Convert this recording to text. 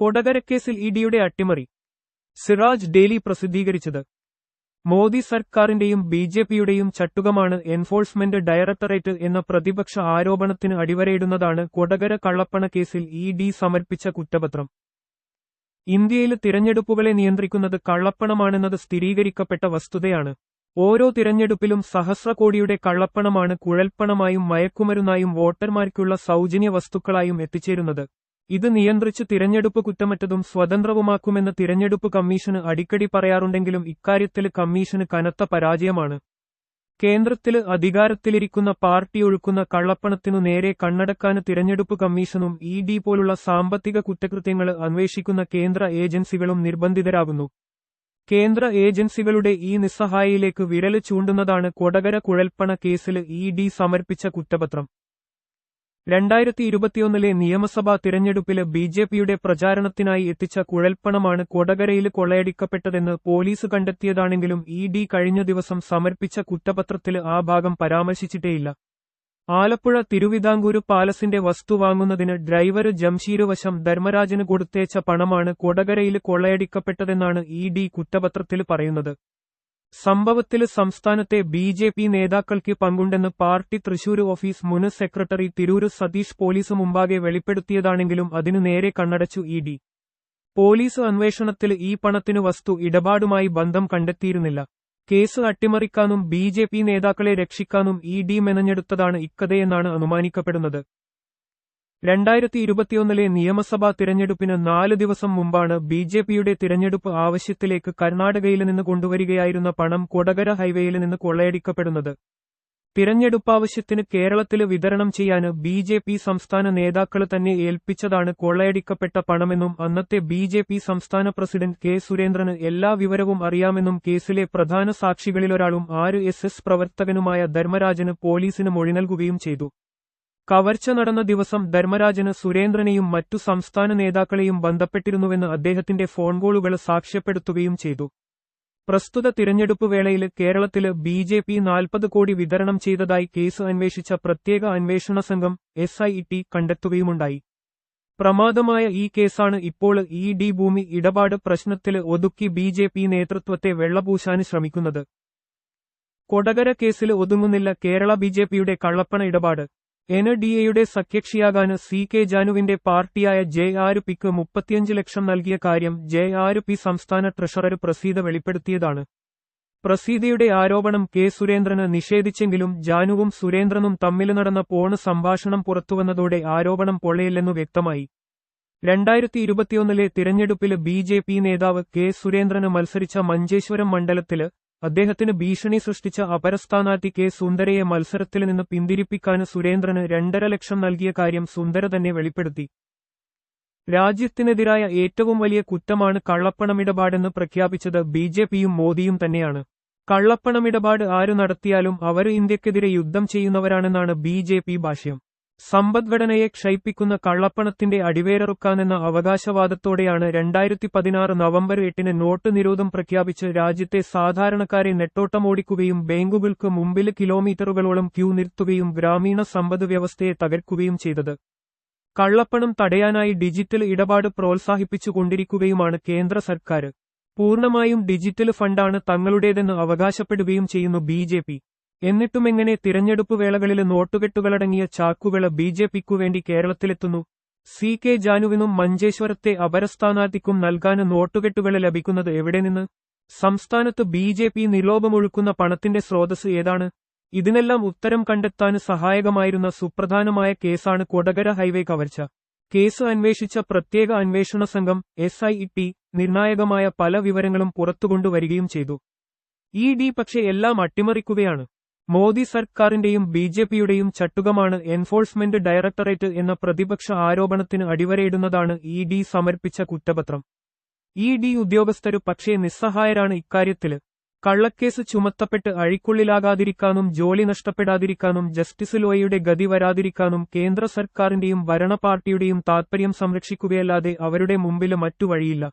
കൊടകരക്കേസിൽ ഇഡിയുടെ അട്ടിമറി. സിറാജ് ഡെയിലി പ്രസിദ്ധീകരിച്ചത്. മോദി സർക്കാരിന്റെയും ബി ജെ പിയുടെയും ചട്ടുകമാണ് എൻഫോഴ്സ്മെന്റ് ഡയറക്ടറേറ്റ് എന്ന പ്രതിപക്ഷ ആരോപണത്തിന് അടിവരയിടുന്നതാണ് കൊടകര കള്ളപ്പണ കേസിൽ ഇ ഡി സമർപ്പിച്ച കുറ്റപത്രം. ഇന്ത്യയിൽ തിരഞ്ഞെടുപ്പുകളെ നിയന്ത്രിക്കുന്നത് കള്ളപ്പണമാണെന്നത് സ്ഥിരീകരിക്കപ്പെട്ട വസ്തുതയാണ്. ഓരോ തിരഞ്ഞെടുപ്പിലും സഹസ്ര കോടിയുടെ കള്ളപ്പണമാണ് കുഴൽപ്പണമായും മയക്കുമരുന്നായും വോട്ടർമാർക്കുള്ള സൗജന്യ വസ്തുക്കളായും എത്തിച്ചേരുന്നത്. ഇത് നിയന്ത്രിച്ച് തിരഞ്ഞെടുപ്പ് കുറ്റമറ്റതും സ്വതന്ത്രവുമാക്കുമെന്ന് തിരഞ്ഞെടുപ്പ് കമ്മീഷന് അടിക്കടി പറയാറുണ്ടെങ്കിലും ഇക്കാര്യത്തിൽ കമ്മീഷന് കനത്ത പരാജയമാണ്. കേന്ദ്രത്തിൽ അധികാരത്തിലിരിക്കുന്ന പാർട്ടി ഒഴുക്കുന്ന കള്ളപ്പണത്തിനു നേരെ കണ്ണടക്കാന് തിരഞ്ഞെടുപ്പ് കമ്മീഷനും ഇ ഡി പോലുള്ള സാമ്പത്തിക കുറ്റകൃത്യങ്ങൾ അന്വേഷിക്കുന്ന കേന്ദ്ര ഏജൻസികളും നിർബന്ധിതരാകുന്നു. കേന്ദ്ര ഏജൻസികളുടെ ഈ നിസ്സഹായയിലേക്ക് വിരൽ ചൂണ്ടുന്നതാണ് കൊടകര കുഴൽപ്പണ കേസിൽ ഇ ഡി സമർപ്പിച്ച കുറ്റപത്രം. രണ്ടായിരത്തി ഇരുപത്തിയൊന്നിലെ നിയമസഭാ തിരഞ്ഞെടുപ്പിലെ ബി ജെ പിയുടെ പ്രചാരണത്തിനായി എത്തിച്ച കുഴൽപ്പണമാണ് കൊടകരയിൽ കൊള്ളയടിക്കപ്പെട്ടതെന്ന് പോലീസ് കണ്ടെത്തിയതാണെങ്കിലും ഇ ഡി കഴിഞ്ഞ ദിവസം സമർപ്പിച്ച കുറ്റപത്രത്തിൽ ആ ഭാഗം പരാമർശിച്ചിട്ടേയില്ല. ആലപ്പുഴ തിരുവിതാംകൂര് പാലസിന്റെ വസ്തു വാങ്ങുന്നതിന് ഡ്രൈവർ ജംഷീര് വശം ധർമ്മരാജന് കൊടുത്തേച്ച പണമാണ് കൊടകരയിൽ കൊള്ളയടിക്കപ്പെട്ടതെന്നാണ് ഇ ഡി കുറ്റപത്രത്തിൽ പറയുന്നത്. സംഭവത്തിൽ സംസ്ഥാനത്തെ ബി ജെ പി നേതാക്കൾക്ക് പങ്കുണ്ടെന്ന് പാർട്ടി തൃശൂർ ഓഫീസ് മുൻ സെക്രട്ടറി തിരൂർ സതീഷ് പോലീസ് മുമ്പാകെ വെളിപ്പെടുത്തിയതാണെങ്കിലും അതിനു നേരെ കണ്ണടച്ചു ഇ ഡി. പോലീസ് അന്വേഷണത്തിൽ ഈ പണത്തിന് വസ്തു ഇടപാടുമായി ബന്ധം കണ്ടെത്തിയിരുന്നില്ല. കേസ് അട്ടിമറിക്കാനും ബി നേതാക്കളെ രക്ഷിക്കാനും ഇ ഡി മെനഞ്ഞെടുത്തതാണ് ഇക്കഥയെന്നാണ് അനുമാനിക്കപ്പെടുന്നത്. രണ്ടായിരത്തി ഇരുപത്തിയൊന്നിലെ നിയമസഭാ തിരഞ്ഞെടുപ്പിന് നാല് ദിവസം മുമ്പാണ് ബി ജെ പിയുടെ തിരഞ്ഞെടുപ്പ് ആവശ്യത്തിലേക്ക് കർണാടകയിൽ നിന്ന് കൊണ്ടുവരികയായിരുന്ന പണം കൊടകര ഹൈവേയിൽ നിന്ന് കൊള്ളയടിക്കപ്പെടുന്നത്. തിരഞ്ഞെടുപ്പാവശ്യത്തിന് കേരളത്തിൽ വിതരണം ചെയ്യാൻ ബി ജെ പി സംസ്ഥാന നേതാക്കൾ തന്നെ ഏൽപ്പിച്ചതാണ് കൊള്ളയടിക്കപ്പെട്ട പണമെന്നും അന്നത്തെ ബി ജെ പി സംസ്ഥാന പ്രസിഡന്റ് കെ സുരേന്ദ്രന് എല്ലാ വിവരവും അറിയാമെന്നും കേസിലെ പ്രധാന സാക്ഷികളിലൊരാളും ആര് എസ് എസ് പ്രവർത്തകനുമായ ധർമ്മരാജന് പോലീസിന് മൊഴി നൽകുകയും ചെയ്തു. കവർച്ച നടന്ന ദിവസം ധർമ്മരാജന് സുരേന്ദ്രനെയും മറ്റു സംസ്ഥാന നേതാക്കളെയും ബന്ധപ്പെട്ടിരുന്നുവെന്ന് അദ്ദേഹത്തിന്റെ ഫോൺ കോളുകൾ സാക്ഷ്യപ്പെടുത്തുകയും ചെയ്തു. പ്രസ്തുത തിരഞ്ഞെടുപ്പ് വേളയിൽ കേരളത്തിൽ ബി ജെ പി നാൽപ്പത് കോടി വിതരണം ചെയ്തതായി കേസ് അന്വേഷിച്ച പ്രത്യേക അന്വേഷണ സംഘം എസ് ഐ ടി കണ്ടെത്തുകയുമുണ്ടായി. പ്രമാദമായ ഈ കേസാണ് ഇപ്പോൾ ഇ ഡി ഭൂമി ഇടപാട് പ്രശ്നത്തിൽ ഒതുക്കി ബി ജെ പി നേതൃത്വത്തെ വെള്ളപൂശാന് ശ്രമിക്കുന്നത്. കൊടകര കേസിൽ ഒതുങ്ങുന്നില്ല കേരള ബി ജെ പിയുടെ കള്ളപ്പണ ഇടപാട്. എൻ ഡി എയുടെ സഖ്യക്ഷിയാകാന് സി കെ ജാനുവിന്റെ പാർട്ടിയായ ജെ ആര് പിക്ക് മുപ്പത്തിയഞ്ച് ലക്ഷം നൽകിയ കാര്യം ജെ ആര് പി സംസ്ഥാന ട്രഷറർ പ്രസീത വെളിപ്പെടുത്തിയതാണ്. പ്രസീതയുടെ ആരോപണം കെ സുരേന്ദ്രന് നിഷേധിച്ചെങ്കിലും ജാനുവും സുരേന്ദ്രനും തമ്മിൽ നടന്ന പോണ് സംഭാഷണം പുറത്തുവന്നതോടെ ആരോപണം പൊള്ളയില്ലെന്നു വ്യക്തമായി. രണ്ടായിരത്തി ഇരുപത്തിയൊന്നിലെ തിരഞ്ഞെടുപ്പിൽ ബി ജെ പി നേതാവ് കെ സുരേന്ദ്രന് മത്സരിച്ച മഞ്ചേശ്വരം മണ്ഡലത്തിൽ അദ്ദേഹത്തിന് ഭീഷണി സൃഷ്ടിച്ച അപരസ്ഥാനാർത്ഥി കെ സുന്ദരയെ മത്സരത്തിൽ നിന്ന് പിന്തിരിപ്പിക്കാന് സുരേന്ദ്രന് രണ്ടര ലക്ഷം നൽകിയ കാര്യം സുന്ദര തന്നെ വെളിപ്പെടുത്തി. രാജ്യത്തിനെതിരായ ഏറ്റവും വലിയ കുറ്റമാണ് കള്ളപ്പണമിടപാടെന്ന് പ്രഖ്യാപിച്ചത് ബി ജെ പിയും മോദിയും തന്നെയാണ്. കള്ളപ്പണമിടപാട് ആരു നടത്തിയാലും അവർ ഇന്ത്യക്കെതിരെ യുദ്ധം ചെയ്യുന്നവരാണെന്നാണ് ബി ജെ പി ഭാഷ്യം. സമ്പദ്ഘടനയെ ക്ഷയിപ്പിക്കുന്ന കള്ളപ്പണത്തിന്റെ അടിവേരറുക്കാനെന്ന അവകാശവാദത്തോടെയാണ് രണ്ടായിരത്തി പതിനാറ് നവംബർ എട്ടിന് നോട്ട് നിരോധം പ്രഖ്യാപിച്ച് രാജ്യത്തെ സാധാരണക്കാരെ നെട്ടോട്ടമോടിക്കുകയും ബാങ്കുകൾക്ക് മുമ്പിൽ കിലോമീറ്ററുകളോളം ക്യൂ നിർത്തുകയും ഗ്രാമീണ സമ്പദ് വ്യവസ്ഥയെ തകർക്കുകയും ചെയ്തത്. കള്ളപ്പണം തടയാനായി ഡിജിറ്റൽ ഇടപാട് പ്രോത്സാഹിപ്പിച്ചുകൊണ്ടിരിക്കുകയുമാണ് കേന്ദ്ര സർക്കാർ. പൂർണമായും ഡിജിറ്റൽ ഫണ്ടാണ് തങ്ങളുടേതെന്ന് അവകാശപ്പെടുകയും ചെയ്യുന്നു ബി എന്നിട്ടുമെങ്ങനെ തിരഞ്ഞെടുപ്പ് വേളകളിൽ നോട്ടുകെട്ടുകളടങ്ങിയ ചാക്കുകൾ ബി ജെ പിക്കു വേണ്ടി കേരളത്തിലെത്തുന്നു? സി കെ ജാനുവിനും മഞ്ചേശ്വരത്തെ അപരസ്ഥാനാർത്ഥിക്കും നൽകാന് നോട്ടുകെട്ടുകൾ ലഭിക്കുന്നത് എവിടെ നിന്ന്? സംസ്ഥാനത്ത് ബി ജെ പി നിലോപമൊഴുക്കുന്ന പണത്തിന്റെ സ്രോതസ് ഏതാണ്? ഇതിനെല്ലാം ഉത്തരം കണ്ടെത്താൻ സഹായകമായിരുന്ന സുപ്രധാനമായ കേസാണ് കൊടകര ഹൈവേ കവർച്ച. കേസ് അന്വേഷിച്ച പ്രത്യേക അന്വേഷണ സംഘം എസ് ഐ പി നിർണായകമായ പല വിവരങ്ങളും പുറത്തുകൊണ്ടുവരികയും ചെയ്തു. ഇ ഡി പക്ഷേ എല്ലാം അട്ടിമറിക്കുകയാണ്. മോദി സർക്കാരിന്റെയും ബി ജെ പിയുടെയും ചട്ടുകമാണ് എൻഫോഴ്സ്മെന്റ് ഡയറക്ടറേറ്റ് എന്ന പ്രതിപക്ഷ ആരോപണത്തിന് അടിവരയിടുന്നതാണ് ഇ ഡി സമർപ്പിച്ച കുറ്റപത്രം. ഇ ഡി ഉദ്യോഗസ്ഥരു പക്ഷേ നിസ്സഹായരാണ് ഇക്കാര്യത്തിൽ. കള്ളക്കേസ് ചുമത്തപ്പെട്ട് അഴിക്കുള്ളിലാകാതിരിക്കാനും ജോലി നഷ്ടപ്പെടാതിരിക്കാനും ജസ്റ്റിസ് ലോയയുടെ ഗതി വരാതിരിക്കാനും കേന്ദ്ര സർക്കാരിന്റെയും ഭരണ പാർട്ടിയുടെയും താൽപര്യം സംരക്ഷിക്കുകയല്ലാതെ അവരുടെ മുമ്പിൽ മറ്റു വഴിയില്ല.